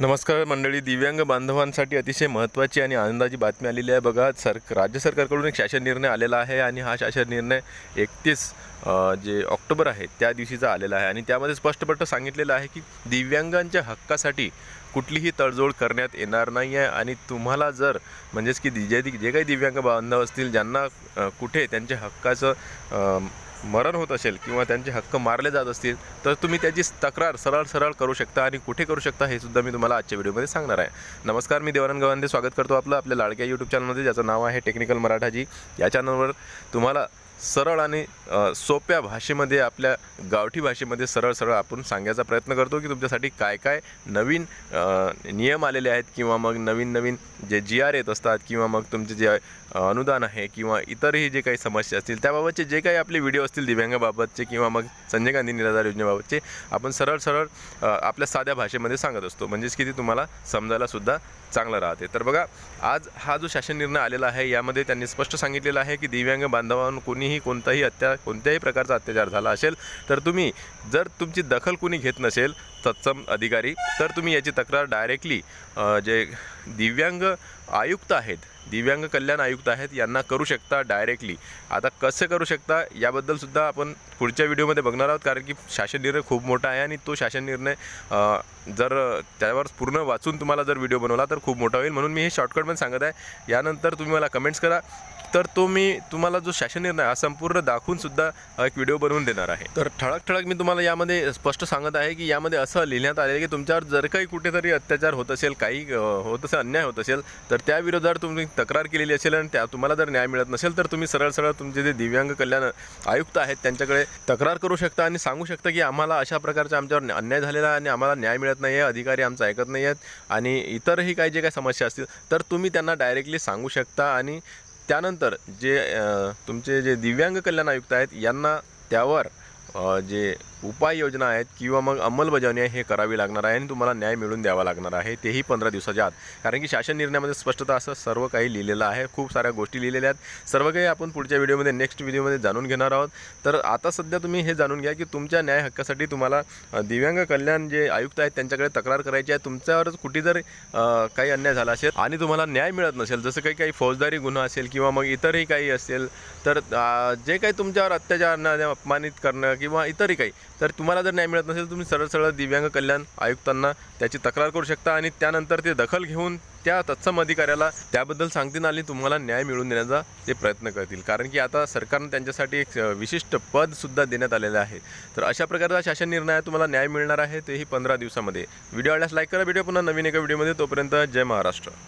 नमस्कार मंडळी दिव्यांग बांधवांसाठी अतिशय महत्त्वाची आणि आनंदाची बातमी आलेली आहे. बघा सर राज्य सरकारकडून एक शासन निर्णय आलेला आहे आणि हा शासन निर्णय एकतीस जे ऑक्टोबर आहे त्या दिवशीचा आलेला आहे. आणि त्यामध्ये स्पष्टपट सांगितलेलं आहे की दिव्यांगांच्या हक्कासाठी कुठलीही तडजोड करण्यात येणार नाही आहे. आणि तुम्हाला जर म्हणजेच की जे जे काही दिव्यांग बांधव असतील ज्यांना कुठे त्यांच्या हक्काचं मरण होत असेल किंवा त्यांचे हक्क मारले जात असतील तर तुम्ही त्याची तक्रार सरळ सरळ करू शकता आणि कुठे करू शकता हे सुद्धा मी तुम्हाला आजच्या व्हिडिओमध्ये सांगणार आहे. नमस्कार मी देवानंद गवांदे. स्वागत करतो आपलं आपल्या लाडक्या यूट्यूब चॅनलमध्ये ज्याचं नाव आहे टेक्निकल मराठाजी. या चॅनलवर तुम्हाला सरळ आणि सोप्या भाषेमध्ये आपल्या गावठी भाषेमध्ये सरळ सरळ आपण सांगायचा प्रयत्न करतो की तुमच्यासाठी काय काय नवीन नियम आलेले आहेत किंवा मग नवीन नवीन जे जी आर येत असतात किंवा मग तुमचे जे अनुदान आहे किंवा इतरही जे काही समस्या असतील त्याबाबतचे जे काही आपले व्हिडिओ असतील दिव्यांगाबाबतचे किंवा मग संजय गांधी निराधार योजनेबाबतचे आपण सरळ सरळ आपल्या साध्या भाषेमध्ये सांगत असतो. म्हणजेच की ते तुम्हाला समजायलासुद्धा चांगलं राहते. तर बघा आज हा जो शासन निर्णय आलेला आहे यामध्ये त्यांनी स्पष्ट सांगितलेलं आहे की दिव्यांग बांधवांवर कोणीही कोणताही अत्या कोणत्याही प्रकारचा अत्याचार झाला असेल तर तुम्ही जर तुमची दखल कुणी घेत नसेल तत्सम अधिकारी. तर तुम्ही याची तक्रार डायरेक्टली जे दिव्यांग आयुक्त आहेत दिव्यांग कल्याण आयुक्त आहेत यांना करू शकता डायरेक्टली आता कसं करू शकता याबद्दल सुद्धा आपण पुढच्या व्हिडिओमध्ये बघणार आहोत कारण की शासन निर्णय खूप मोठा आहे आणि तो शासन निर्णय जर त्यावर पूर्ण वाचून तुम्हाला जर व्हिडिओ बनवला तर खूप मोठा होईल. म्हणून मी हे शॉर्टकट पण सांगत आहे. यानंतर तुम्ही मला कमेंट्स करा. तर तो मी तुम्हाला जो शासन निर्णय हा संपूर्ण दाखवून सुद्धा एक व्हिडिओ बनवून देणार आहे. तर ठळक ठळक मी तुम्हाला यामध्ये स्पष्ट सांगत आहे की यामध्ये असं लिहिण्यात आलेलं आहे की तुमच्यावर जर काही कुठेतरी अत्याचार होत असेल काही होत असेल अन्याय होत असेल तर त्या विरोधात तुम्ही तक्रार केलेली असेल आणि त्या तुम्हाला जर न्याय मिळत नसेल तर तुम्ही सरळ सरळ तुमचे जे दिव्यांग कल्याण आयुक्त आहेत त्यांच्याकडे तक्रार करू शकता आणि सांगू शकता की आम्हाला अशा प्रकारचा आमच्यावर अन्याय झालेला आहे आणि आम्हाला न्याय मिळत नाही आहे अधिकारी आमचं ऐकत नाही आहेत आणि इतरही काही जे काही समस्या असतील तर तुम्ही त्यांना डायरेक्टली सांगू शकता आणि त्यानंतर जे तुमचे जे दिव्यांग कल्याण आयुक्त आहेत यांना त्यावर जे उपाययोजना आहेत किंवा मग अंमलबजावणी आहे हे करावी लागणार आहे आणि तुम्हाला न्याय मिळून द्यावा लागणार आहे. तेही पंधरा दिवसाच्या आत. कारण की शासन निर्णयामध्ये स्पष्टता असं सर्व काही लिहिलेलं आहे. खूप साऱ्या गोष्टी लिहिलेल्या आहेत. सर्व काही आपण पुढच्या व्हिडिओमध्ये नेक्स्ट व्हिडिओमध्ये जाणून घेणार आहोत. तर आता सध्या तुम्ही हे जाणून घ्या की तुमच्या न्याय हक्कासाठी तुम्हाला दिव्यांग कल्याण जे आयुक्त आहेत त्यांच्याकडे तक्रार करायची आहे. तुमच्यावरच कुठे जर काही अन्याय झाला असेल आणि तुम्हाला न्याय मिळत नसेल जसं काही काही फौजदारी गुन्हा असेल किंवा मग इतरही काही असेल तर जे काही तुमच्यावर अत्याचार अपमानित करणं किंवा इतरही काही तर तुम्हाला जर न्याय मिळत नसेल तुम्ही सरळ सरळ दिव्यांग कल्याण आयुक्तांना त्याची तक्रार करू शकता आणि त्यानंतर ते दखल घेऊन त्या तत्सम अधिकाऱ्याला त्याबद्दल सांगतील आणि तुम्हाला न्याय मिळवून देण्याचा ते प्रयत्न करतील. कारण की आता सरकारनं त्यांच्यासाठी एक विशिष्ट पदसुद्धा देण्यात आलेलं आहे. तर अशा प्रकारचा शासन निर्णय आहे, तुम्हाला न्याय मिळणार आहे तेही पंधरा दिवसामध्ये. व्हिडिओ आवडल्यास लाईक करा. व्हिडिओ पुन्हा नवीन एका व्हिडिओमध्ये. तोपर्यंत जय महाराष्ट्र.